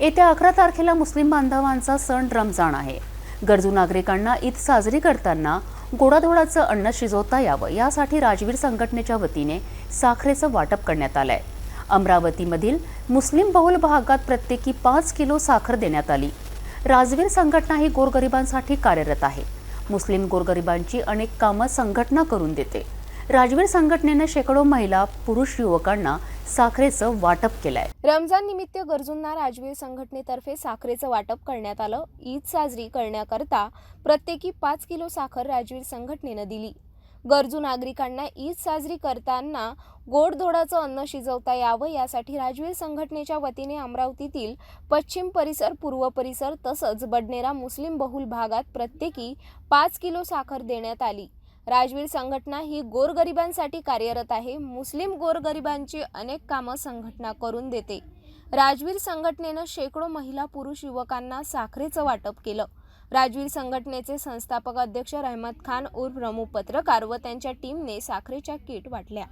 येत्या अकरा तारखेला मुस्लिम बांधवांचा सण रमजान आहे. गरजू नागरिकांना ईद साजरी करताना गोडाधोडाचं अन्न शिजवता यावं यासाठी राजवीर संघटनेच्या वतीने साखरेचं वाटप करण्यात आलंय. अमरावतीमधील मुस्लिम बहुल भागात प्रत्येकी पाच किलो साखर देण्यात आली. राजवीर संघटना ही गोरगरिबांसाठी कार्यरत आहे. मुस्लिम गोरगरिबांची अनेक कामं संघटना करून देते. राजवीर संघटनेनं शेकडो महिला पुरुष युवकांना साखरेचं वाटप केलंय. रमजान निमित्त गरजूंना राजवीर संघटनेतर्फे साखरेचं वाटप करण्यात आलं. ईद साजरी करण्याकरता प्रत्येकी पाच किलो साखर राजवीर संघटनेनं दिली. गरजू नागरिकांना ईद साजरी करताना गोडधोडाचं अन्न शिजवता यावं यासाठी राजवीर संघटनेच्या वतीने अमरावतीतील पश्चिम परिसर पूर्व परिसर तसंच बडनेरा मुस्लिम बहुल भागात प्रत्येकी पाच किलो साखर देण्यात आली. राजवीर संघटना ही गोरगरिबांसाठी कार्यरत आहे. मुस्लिम गोरगरिबांची अनेक कामं संघटना करून देते. राजवीर संघटनेनं शेकडो महिला पुरुष युवकांना साखरेचं वाटप केलं. राजवीर संघटनेचे संस्थापक अध्यक्ष रहमत खान उर्फ रमू पत्रकार व त्यांच्या टीमने साखरेच्या किट वाटल्या.